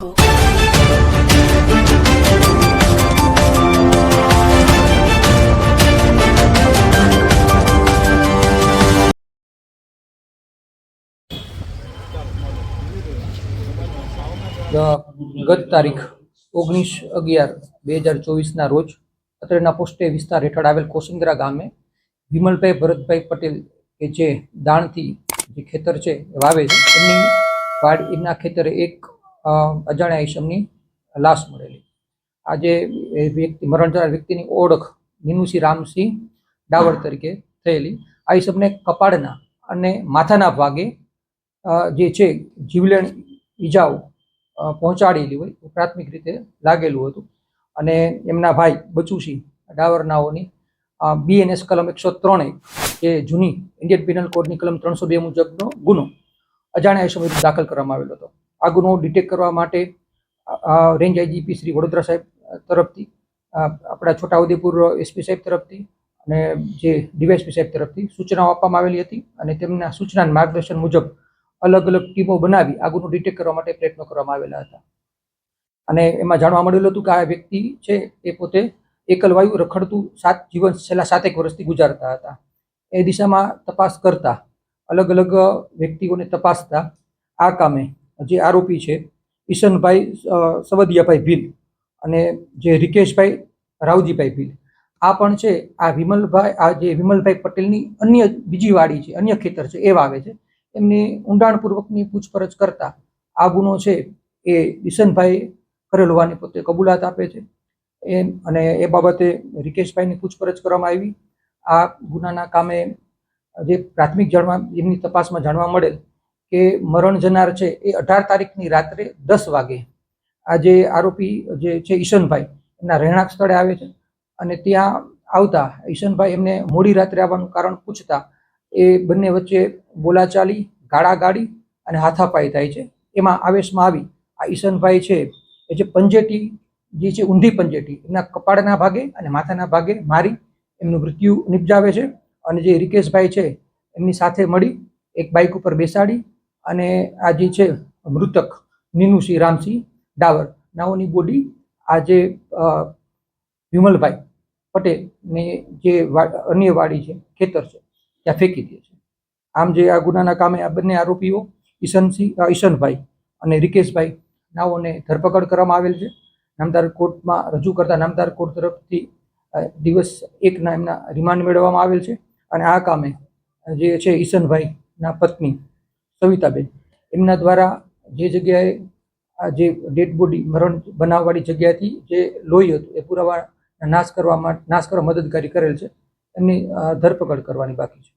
ગત તારીખ ઓગણીસ અગિયાર બે હજાર ચોવીસના રોજ અત્રેના પોસ્ટે વિસ્તાર હેઠળ આવેલ કોસિંદ્રા ગામે વિમલભાઈ ભરતભાઈ પટેલ કે જે દાણથી જે ખેતર છે વાવે છે, એમની વાડ એમના ખેતરે એક અજાણ્યા ઈસમની લાશ મળેલી. આજે એ વ્યક્તિ, મરણ જનાર વ્યક્તિની ઓળખ નીનુસિંહ રામસિંહ ડાવર તરીકે થયેલી. આ ઈસમને કપાળના અને માથાના ભાગે જે છે, જીવલેણ ઈજાઓ પહોંચાડેલી હોય પ્રાથમિક રીતે લાગેલું હતું. અને એમના ભાઈ બચુસિંહ ડાવરનાઓની બીએનએસ કલમ એકસો ત્રણ જે જૂની ઇન્ડિયન પિનલ કોડની કલમ ત્રણસો બે મુજબનો ગુનો અજાણ્યા સમય દાખલ કરવામાં આવેલો હતો. આ ગુનો ડિટેક્ટ કરવા માટે રેન્જ આઈજીપી શ્રી વડોદરા સાહેબ તરફથી આપણા છોટાઉદેપુર એસપી સાહેબ તરફથી અને જે ડીવાયસપી સાહેબ તરફથી સૂચનાઓ આપવામાં આવેલી હતી અને તેમના સૂચના માર્ગદર્શન મુજબ અલગ અલગ ટીમો બનાવી આ ગુનો ડિટેક્ટ કરવા માટે પ્રયત્નો કરવામાં આવેલા હતા. અને એમાં જાણવા મળેલું હતું કે આ વ્યક્તિ છે એ પોતે એકલવાયુ રખડતું સાત જીવન છેલ્લા સાતેક વર્ષથી ગુજારતા હતા. એ દિશામાં તપાસ કરતા અલગ અલગ વ્યક્તિઓને તપાસતા આ કામે જે આરોપી છે, ઈશનભાઈ સવદિયાભાઈ ભીલ અને જે રિકેશભાઈ રાવજીભાઈ ભીલ. આ પણ છે, આ વિમલભાઈ, આ જે વિમલભાઈ પટેલની અન્ય બીજી વાડી છે, અન્ય ખેતર છે, એ વાવે છે. એમની ઊંડાણપૂર્વકની પૂછપરછ કરતા આ ગુનો છે, એ ઈશનભાઈ કરેલ હોવાની પોતે કબૂલાત આપે છે. એમ, અને એ બાબતે રિકેશભાઈની પૂછપરછ કરવામાં આવી. આ ગુનાના કામે જે પ્રાથમિક જાણવા, એમની તપાસમાં જાણવા મળેલ કે મરણ જનાર છે એ અઢાર તારીખની રાત્રે દસ વાગે આ જે આરોપી જે છે ઈશનભાઈ, એમના રહેણાંક સ્થળે આવે છે અને ત્યાં આવતા ઈશનભાઈ એમને મોડી રાત્રે આવવાનું કારણ પૂછતા એ બંને વચ્ચે બોલાચાલી, ગાળાગાળી અને હાથાપાઈ થાય છે. એમાં આવેશમાં આવી આ ઈશનભાઈ છે એ જે પંજેટી, જે છે ઊંધી પંજેટી, એમના કપાળના ભાગે અને માથાના ભાગે મારી એમનું મૃત્યુ નિપજાવે છે અને જે રિકેશભાઈ છે એમની સાથે મળી, એક બાઇક ઉપર બેસાડી અને આ જે છે મૃતક નીનુસિંહ રામસિંહ ડાવર, નાઓની બોડી આજે વિમલભાઈ પટેલને જે અન્ય વાડી છે, ખેતર છે, ત્યાં ફેંકી દે છે. આમ જે આ ગુનાના કામે આ બંને આરોપીઓ ઈશનસિંહ ઈશનભાઈ અને રિકેશભાઈ નાઓને ધરપકડ કરવામાં આવેલ છે. નામદાર કોર્ટમાં રજૂ કરતા નામદાર કોર્ટ તરફથી દિવસ એકના એમના રિમાન્ડ મેળવવામાં આવેલ છે. અને આ કામે જે છે ઈશનભાઈના પત્ની સવિતાબેન. એમના દ્વારા જે જગ્યાએ આ જે ડેડ બોડી મરણ બનાવવાળી જગ્યાથી જે લોહી હતું, એ પુરાવા નાશ કરવામાં નાશ કરવા મદદગારી કરેલ છે. એમની ધરપકડ કરવાની બાકી છે.